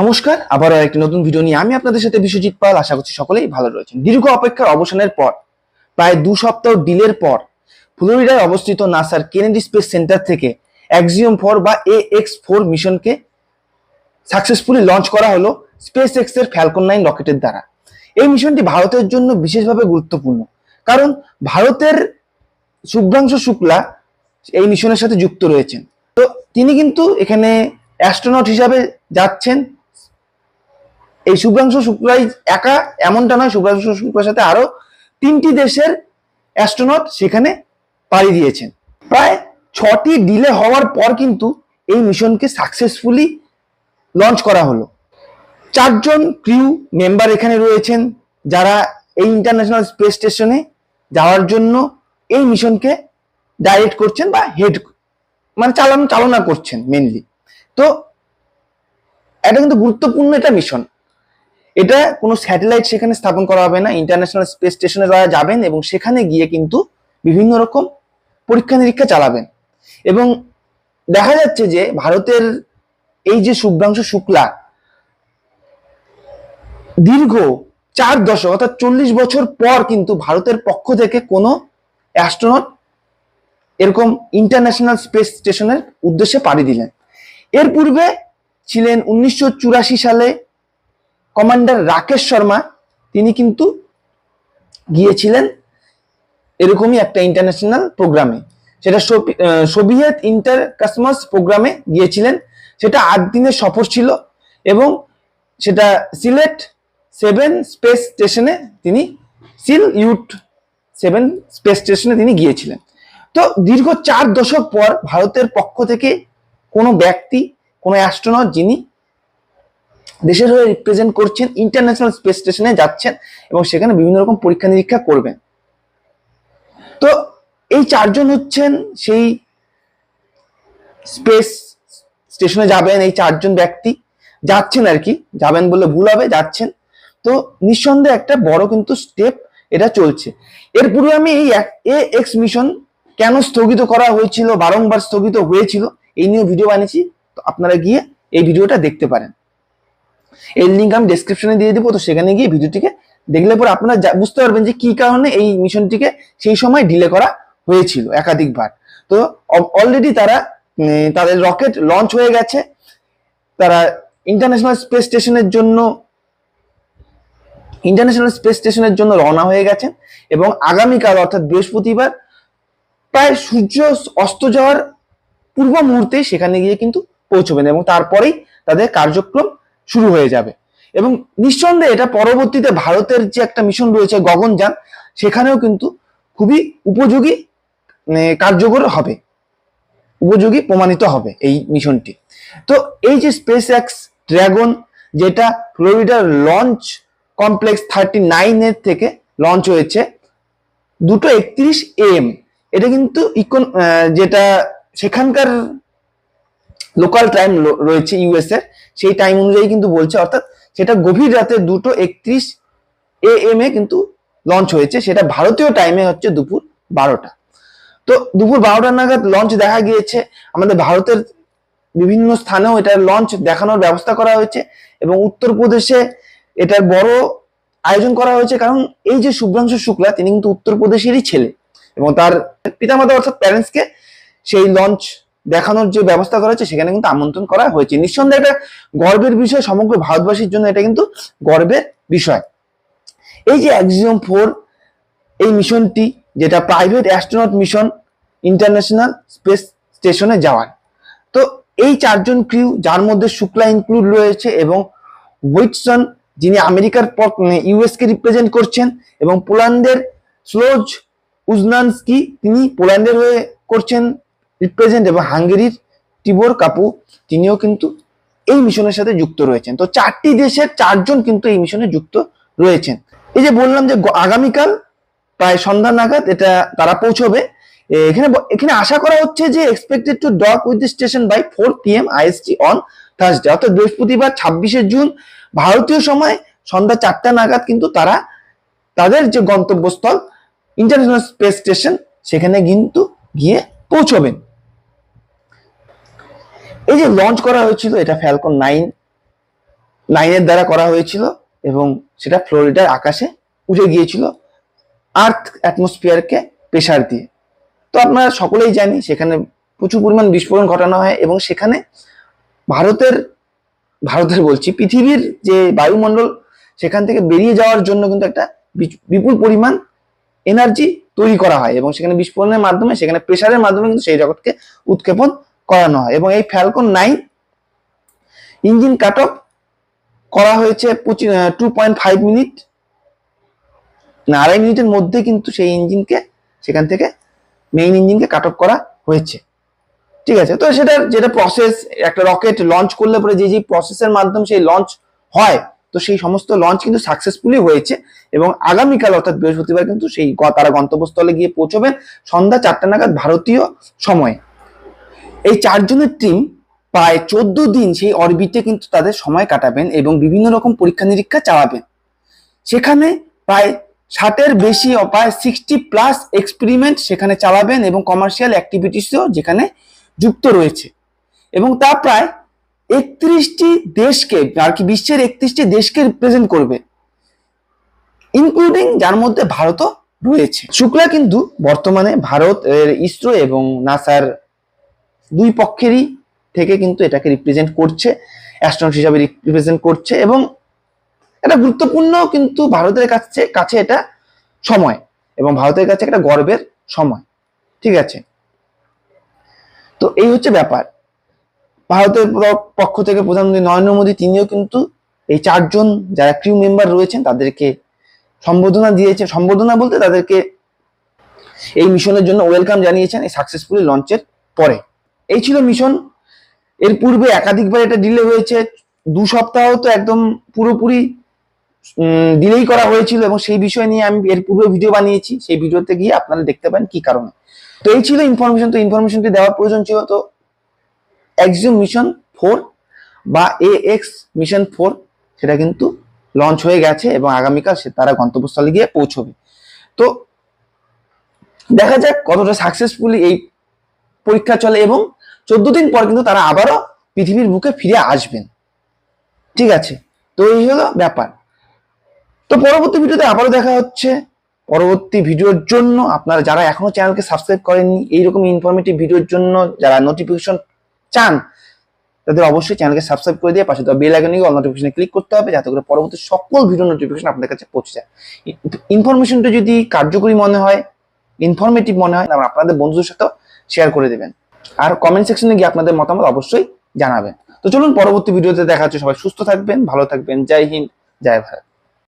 নমস্কার, আবারও একটি নতুন ভিডিও নিয়ে আমি আপনাদের সাথে বিশ্বজিৎ পাল। আশা করছি সকলেই ভালো রয়েছেন। দীর্ঘ অপেক্ষার অবসানের পর, প্রায় দু সপ্তাহ ডিলের পর, ফ্লোরিডায় অবস্থিত নাসার কেনেডি স্পেস সেন্টার থেকে অ্যাক্সিওম ফোর বা এ এক্স ফোর মিশনকে সাকসেসফুলি লঞ্চ করা হলো স্পেস এক্সের ফ্যালকন নাইন রকেটের দ্বারা। এই মিশনটি ভারতের জন্য বিশেষভাবে গুরুত্বপূর্ণ। কারণ ভারতের শুভ্রাংশু শুক্লা এই মিশনের সাথে যুক্ত রয়েছেন। তো তিনি কিন্তু এখানে অ্যাস্ট্রোনট হিসাবে যাচ্ছেন। এই শুভ্রাংশু শুক্লাই একা এমনটা নয়, শুভ্রাংশু শুক্লার সাথে আরও তিনটি দেশের অ্যাস্ট্রোনট সেখানে পাড়ি দিয়েছেন। প্রায় ছটি ডিলে হওয়ার পর কিন্তু এই মিশনকে সাকসেসফুলি লঞ্চ করা হলো। চারজন ক্রিউ মেম্বার এখানে রয়েছেন যারা এই ইন্টারন্যাশনাল স্পেস স্টেশনে যাওয়ার জন্য এই মিশনকে ডাইরেক্ট করছেন বা হেড মানে চালানো, চালনা করছেন মেনলি তো এটা কিন্তু গুরুত্বপূর্ণ এটা মিশন এটা কোনো স্যাটেলাইট সেখানে স্থাপন করা হবে না ইন্টারন্যাশনাল স্পেস স্টেশনে তারা যাবেন এবং সেখানে গিয়ে কিন্তু বিভিন্ন রকম পরীক্ষা নিরীক্ষা চালাবেন। এবং দেখা যাচ্ছে যে ভারতের এই যে শুভ্রাংশু শুক্লা, দীর্ঘ চার দশক অর্থাৎ চল্লিশ বছর পর কিন্তু ভারতের পক্ষ থেকে কোনো অ্যাস্ট্রোনট এরকম ইন্টারন্যাশনাল স্পেস স্টেশনের উদ্দেশ্যে পাড়ি দিলেন। এর পূর্বে ছিলেন উনিশশো চুরাশি সালে কমান্ডার রাকেশ শর্মা, তিনি কিন্তু গিয়েছিলেন এরকমই একটা ইন্টারন্যাশনাল প্রোগ্রামে সেটা সোভিয়েত ইন্টার কাসমাস প্রোগ্রামে গিয়েছিলেন। সেটা আট দিনের সফর ছিল এবং সেটা সিলেট সেভেন স্পেস স্টেশনে তিনি, সিল ইউট সেভেন স্পেস স্টেশনে তিনি গিয়েছিলেন। তো দীর্ঘ চার দশক পর ভারতের পক্ষ থেকে কোনো ব্যক্তি, কোনো অ্যাস্ট্রোনট যিনি দেশের হয়ে রিপ্রেজেন্ট করছেন ইন্টারন্যাশনাল স্পেস স্টেশনে যাচ্ছেন এবং সেখানে বিভিন্ন রকম পরীক্ষা নিরীক্ষা করবেন। তো এই চারজন হচ্ছেন, সেই স্পেস স্টেশনে যাবেন এই চারজন ব্যক্তি। যাচ্ছেন আর কি, যাবেন বলে ভুল হবে, যাচ্ছেন। তো নিঃসন্দেহে একটা বড় কিন্তু স্টেপ এটা চলছে। এর পূর্বে আমি এই এ এক্স মিশন কেন স্থগিত করা হয়েছিল, বারংবার স্থগিত হয়েছিল, এই নিয়ে ভিডিও বানিয়েছি। তো আপনারা গিয়ে এই ভিডিওটা দেখতে পারেন। এর লিঙ্ক আমি ডেসক্রিপশনে দিয়ে দিব, তো সেখানে গিয়ে ভিডিওটিকে দেখলে পরে আপনারা বুঝতে পারবেন যে কি কারণে এই মিশনটিকে সেই সময় ডিলে করা হয়েছিল একাধিকবার। তো অলরেডি তারা তাদের রকেট লঞ্চ হয়ে গেছে। তারা ইন্টারন্যাশনাল স্পেস স্টেশনের জন্য ইন্টারন্যাশনাল স্পেস স্টেশনের জন্য রওনা হয়ে গেছেন এবং আগামীকাল অর্থাৎ বৃহস্পতিবার প্রায় সূর্য অস্ত যাওয়ার পূর্ব মুহূর্তে সেখানে গিয়ে কিন্তু পৌঁছবেন এবং তারপরেই তাদের কার্যক্রম শুরু হয়ে যাবে। এবং নিঃসন্দেহে এটা পরবর্তীতে ভারতের যে একটা মিশন রয়েছে গগনযান সেখানেও কিন্তু খুবই উপযোগী মানে, কার্যকর হবে। উপযোগী প্রমাণিত হবে এই মিশনটি তো এই যে স্পেস এক্স ড্রাগন যেটা ফ্লোরিডার লঞ্চ কমপ্লেক্স থার্টি নাইনের থেকে লঞ্চ হয়েছে দুটো একত্রিশ এম এটা কিন্তু ইকোন যেটা সেখানকার লোকাল টাইম রয়েছে ইউএস এর, সেই টাইম অনুযায়ী কিন্তু বলছে, অর্থাৎ সেটা গভীর রাতে দুটো একত্রিশ এ এম এ কিন্তু লঞ্চ হয়েছে, সেটা ভারতীয় টাইমে হচ্ছে দুপুর বারোটা। তো দুপুর বারোটা নাগাদ লঞ্চ দেখা গিয়েছে, আমাদের ভারতের বিভিন্ন স্থানেও এটার লঞ্চ দেখানোর ব্যবস্থা করা হয়েছে এবং উত্তরপ্রদেশে এটার বড় আয়োজন করা হয়েছে, কারণ এই যে শুভ্রাংশু শুক্লা, তিনি কিন্তু উত্তরপ্রদেশেরই ছেলে এবং তার পিতামাতা অর্থাৎ প্যারেন্টসকে সেই লঞ্চ দেখানোর যে ব্যবস্থা করা হয়েছে সেখানে কিন্তু আমন্ত্রণ করা হয়েছে। নিঃসন্দেহে এটা গর্বের বিষয়, সমগ্র ভারতবাসীর জন্য এটা কিন্তু গর্বের বিষয়। এই যে অ্যাক্সিওম ফোর এই মিশনটি, যেটা private astronaut mission international space স্টেশনে যাওয়ার। তো এই চারজন ক্রিউ যার মধ্যে শুক্লা ইনক্লুড রয়েছে এবং উইটসন যিনি আমেরিকার ইউএস কে রিপ্রেজেন্ট করছেন, এবং পোল্যান্ডের স্লোজ উজনানস্কি তিনি পোল্যান্ডের হয়ে করছেন রিপ্রেজেন্ট এবং হাঙ্গেরির টিবোর কাপু, তিনিও কিন্তু এই মিশনের সাথে যুক্ত রয়েছেন। তো চারটি দেশের চারজন কিন্তু এই মিশনে যুক্ত রয়েছেন। এই যে বললাম যে আগামীকাল প্রায় সন্ধ্যা নাগাদ এটা তারা পৌঁছবে। এখানে এখানে আশা করা হচ্ছে যে expected to dock with the station by four P M IST on Thursday অর্থাৎ বৃহস্পতিবার ছাব্বিশে জুন। ভারতীয় সময় সন্ধ্যা চারটা নাগাদ কিন্তু তারা তাদের যে গন্তব্যস্থল ইন্টারন্যাশনাল স্পেস স্টেশন সেখানে কিন্তু গিয়ে পৌঁছবেন। এই যে লঞ্চ করা হয়েছিল, এটা ফ্যালকন নাইন নাইনের দ্বারা করা হয়েছিল এবং সেটা ফ্লোরিডার আকাশে উঠে গিয়েছিল আর্থ অ্যাটমসফিয়ারকে প্রেশার দিয়ে। তো আপনারা সকলেই জানি সেখানে প্রচুর পরিমাণ বিস্ফোরণ ঘটানো হয় এবং সেখানে ভারতের ভারতের বলছি, পৃথিবীর যে বায়ুমণ্ডল সেখান থেকে বেরিয়ে যাওয়ার জন্য কিন্তু একটা বিপুল পরিমাণ এনার্জি তৈরি করা হয় এবং সেখানে বিস্ফোরণের মাধ্যমে, সেখানে প্রেশারের মাধ্যমে কিন্তু সেই জগৎকে উৎক্ষেপণ করানো হয়। এবং এই Falcon nine engine cut off করা হয়েছে টু পয়েন্ট ফাইভ মিনিট না আড়াই মিনিটের মধ্যে কিন্তু সেই ইঞ্জিনকে সেখান থেকে মেইন ইঞ্জিনকে কাট অফ করা হয়েছে। ঠিক আছে? তো সেটা যেটা প্রসেস একটা রকেট লঞ্চ করলে পরে যে যে প্রসেসের মাধ্যমে সেই লঞ্চ হয়, তো সেই সমস্ত লঞ্চ কিন্তু সাকসেসফুলি হয়েছে। এবং আগামীকাল, অর্থাৎ বৃহস্পতিবার, কিন্তু সেই তারা গন্তব্যস্থলে গিয়ে পৌঁছবেন সন্ধ্যা চারটা নাগাদ ভারতীয় সময়। এই চারজনের টিম প্রায় চোদ্দ দিন সেই অরবিটে কিন্তু তাদের সময় কাটাবেন এবং বিভিন্ন রকম পরীক্ষা নিরীক্ষা চালাবেন। সেখানে প্রায় ষাটের বেশি প্রায় সিক্সটি প্লাস এক্সপেরিমেন্ট সেখানে চালাবেন এবং কমার্শিয়াল অ্যাক্টিভিটিসও যেখানে যুক্ত রয়েছে। এবং তা প্রায় একত্রিশটি দেশকে আর কি বিশ্বের একত্রিশটি দেশকে রিপ্রেজেন্ট করবে ইনক্লুডিং যার মধ্যে ভারতও রয়েছে। শুক্লা কিন্তু বর্তমানে ভারত এর ইসরো এবং নাসার দুই পক্ষেরই থেকে কিন্তু এটাকে রিপ্রেজেন্ট করছে অ্যাস্ট্রনট হিসাবে রিপ্রেজেন্ট করছে এবং এটা গুরুত্বপূর্ণ কিন্তু ভারতের কাছে কাছে এটা সময় এবং ভারতের কাছে একটা গর্বের সময়। ঠিক আছে? তো এই হচ্ছে ব্যাপার। ভারতের পক্ষ থেকে প্রধানমন্ত্রী নরেন্দ্র মোদী, তিনিও কিন্তু এই চারজন যারা ক্রিউ মেম্বার রয়েছেন, তাদেরকে সম্বোধনা দিয়েছে সম্বোধনা বলতে তাদেরকে এই মিশনের জন্য ওয়েলকাম জানিয়েছেন এই সাকসেসফুলি লঞ্চের পরে। এই ছিল মিশন এর পূর্বে একাধিকবার এটা ডিলে হয়েছে। দু সপ্তাহ তো একদম পুরোপুরি ডিলেই করা হয়েছিল এবং সেই বিষয় নিয়ে আমি এর পূর্বে ভিডিও বানিয়েছি। সেই ভিডিওতে গিয়ে আপনারা দেখতে পান কি কারণে। তো এই ছিল ইনফরমেশন তো ইনফরমেশনটি দেওয়ার প্রয়োজন ছিল তো এক্সিম মিশন ফোর বা এ এক্স মিশন ফোর সেটা কিন্তু লঞ্চ হয়ে গেছে এবং আগামীকাল সে তারা গন্তব্যস্থলে গিয়ে পৌঁছবে। তো দেখা যাক কতটা সাকসেসফুলি এই পরীক্ষা চলে এবং চোদ্দ দিন পর কিন্তু তারা আবারও পৃথিবীর বুকে ফিরে আসবেন। ঠিক আছে? তো এই হলো ব্যাপার। তো পরবর্তী ভিডিওতে আবারও দেখা হচ্ছে। পরবর্তী ভিডিওর জন্য আপনারা যারা এখনও চ্যানেলকে সাবস্ক্রাইব করেননি, এইরকম ইনফরমেটিভ ভিডিওর জন্য যারা নোটিফিকেশন চান, তাদের অবশ্যই চ্যানেলকে সাবস্ক্রাইব করে দিয়ে পাশে বেল আইকনে অল নোটিফিকেশনে ক্লিক করতে হবে যাতে করে পরবর্তী সকল ভিডিও নোটিফিকেশন আপনাদের কাছে পৌঁছে যায়। ইনফরমেশনটা যদি কার্যকরী মনে হয় ইনফরমেটিভ মনে হয় আপনাদের বন্ধুদের সাথেও শেয়ার করে দেবেন। আর কমেন্ট সেকশনে গিয়ে আপনাদের মতামত অবশ্যই জানাবেন। তো চলুন পরবর্তী ভিডিওতে দেখা হচ্ছে। সবাই সুস্থ থাকবেন, ভালো থাকবেন। জয় হিন্দ, জয় ভারত।